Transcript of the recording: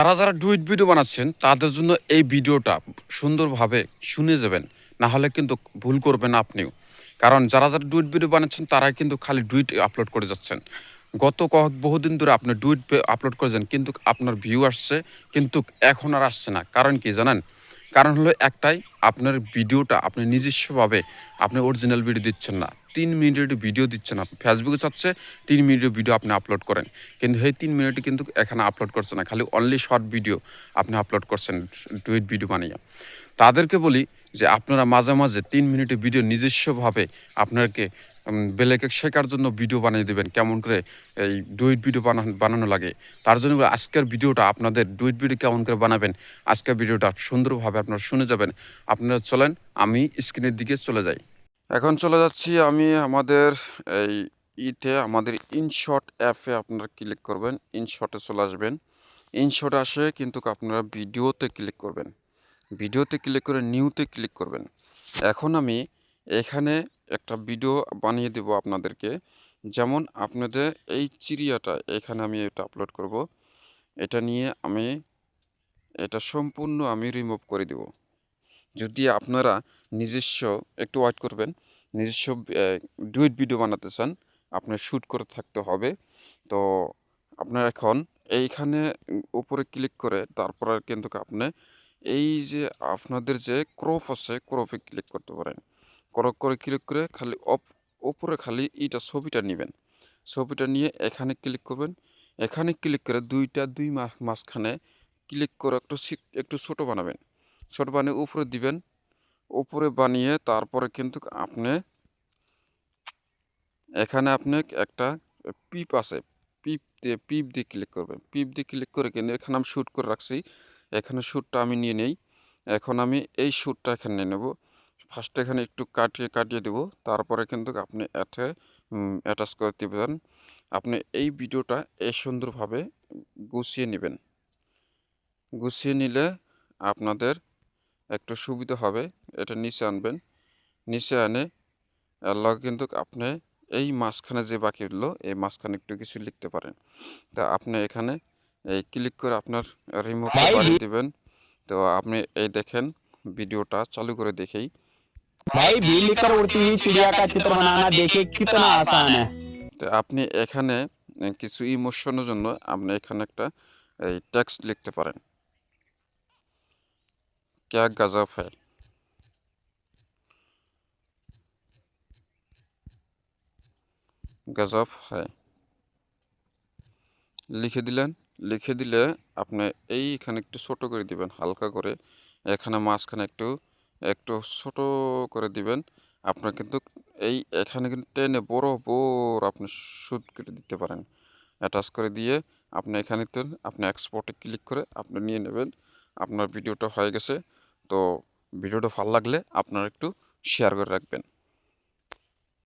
যারা যারা ডুইট ভিডিও বানাচ্ছেন, তাদের জন্য এই ভিডিওটা সুন্দরভাবে শুনে যাবেন। না হলে কিন্তু ভুল করবেন আপনিও। কারণ যারা যারা ডুইট ভিডিও বানাচ্ছেন, তারাই কিন্তু খালি ডুইট আপলোড করে যাচ্ছেন। গত কয়েক বহুদিন ধরে আপনি ডুইট আপলোড করেছেন কিন্তু আপনার ভিউ আসছে, কিন্তু এখন আর আসছে না। কারণ কি জানেন? কারণ হলো একটাই, আপনার ভিডিওটা আপনি নিজস্বভাবে আপনি অরিজিনাল ভিডিও দিচ্ছেন না। তিন মিনিটের ভিডিও দিচ্ছেন আপনি। ফেসবুকে চাচ্ছে তিন মিনিটের ভিডিও আপনি আপলোড করেন। কিন্তু সেই তিন মিনিটে কিন্তু এখানে আপলোড করছে না। খালি অনলি শর্ট ভিডিও আপনি আপলোড করছেন টুইট ভিডিও বানিয়ে। তাদেরকে বলি যে আপনারা মাঝে মাঝে তিন মিনিটের ভিডিও নিজস্বভাবে আপনাকে বেলেকে শেখার জন্য ভিডিও বানিয়ে দেবেন, কেমন করে এই ডুইট ভিডিও বানানো বানানো লাগে। তার জন্য আজকের ভিডিওটা আপনাদের ডুইট ভিডিও কেমন করে বানাবেন, আজকের ভিডিওটা সুন্দরভাবে আপনারা শুনে যাবেন। আপনারা চলেন, আমি স্ক্রিনের দিকে চলে যাই। এখন চলে যাচ্ছি আমি আমাদের এই ইতে, আমাদের ইনশট অ্যাপে আপনারা ক্লিক করবেন ইনশটে চলে আসবেন। ইনশটে আসে কিন্তু আপনারা ভিডিওতে ক্লিক করবেন। ভিডিওতে ক্লিক করে নিউতে ক্লিক করবেন। এখন আমি এখানে একটা ভিডিও বানিয়ে দেব আপনাদেরকে। যেমন আপনাদের এই চিড়িয়াটা, এখানে আমি এটা আপলোড করব। এটা নিয়ে আমি, এটা সম্পূর্ণ আমি রিমুভ করে দেব। যদি আপনারা নিজস্ব, একটু ওয়াইট করবেন, নিজস্ব ডুইট ভিডিও বানাতে চান, আপনার শ্যুট করে থাকতে হবে। তো আপনার এখন এইখানে উপরে ক্লিক করে তারপরে কিন্তু আপনি এই যে আপনাদের যে ক্রপ আছে ক্রপে ক্লিক করতে পারেন। ক্রপ করে ক্লিক করে খালি অপ উপরে খালি এইটা ছবিটা নেবেন। ছবিটা নিয়ে এখানে ক্লিক করবেন। এখানে ক্লিক করে দুইটা, দুই মাস মাঝখানে ক্লিক করে একটু একটু ছোটো বানাবেন। ছোটো বানিয়ে উপরে দিবেন। উপরে বানিয়ে তারপরে কিন্তু আপনি, এখানে আপনি একটা পিপ আছে, পিপ দিয়ে পিপ দিয়ে ক্লিক করবেন। পিপ দিয়ে ক্লিক করে কিন্তু এখানে আমি শ্যুট করে রাখছি। এখানে শ্যুটটা আমি নিয়ে নেই। এখন আমি এই শ্যুটটা এখানে নিয়ে নেব। ফার্স্ট এখানে একটু কাটিয়ে কাটিয়ে দেব। তারপরে কিন্তু আপনি এতে অ্যাটাচ করে দেবেন আপনি এই ভিডিওটা এই সুন্দরভাবে গুছিয়ে নেবেন। গুছিয়ে নিলে আপনাদের একটু সুবিধা হবে। এটা নিচে আনবেন। নিচে আনে আল্লাহ কিন্তু আপনি এই মাঝখানে যে বাকিগুলো এই মাঝখানে একটু কিছু লিখতে পারেন। তা আপনি এখানে এই ক্লিক করে আপনার রিমুভ বাড়িয়ে দেবেন। তো আপনি এই দেখেন ভিডিওটা চালু করে দেখেই भाई बिजली पर उड़ती हुई चिड़िया का चित्र बनाना देखिए कितना आसान है তো আপনি এখানে আহ, কিছু ইমোশনের জন্য আপনি এখানে একটা এই টেক্সট লিখতে পারেন ক্যা গজব হ্যায় গজব হ্যায় লিখে দিলেন লিখে দিলে আপনি এইখানে একটু ছোট করে দিবেন হালকা করে এখানে মাঝখানে একটু একটু ছোট করে দিবেন। আপনার কিন্তু এই এখানে কিন্তু টেনে বড় বড় আপনি সুদ কেটে দিতে পারেন। অ্যাটাচ করে দিয়ে আপনি এখানে তো আপনি এক্সপোর্টে ক্লিক করে আপনি নিয়ে নেবেন। আপনার ভিডিওটা হয়ে গেছে। তো ভিডিওটা ভালো লাগলে আপনারা একটু শেয়ার করে রাখবেন।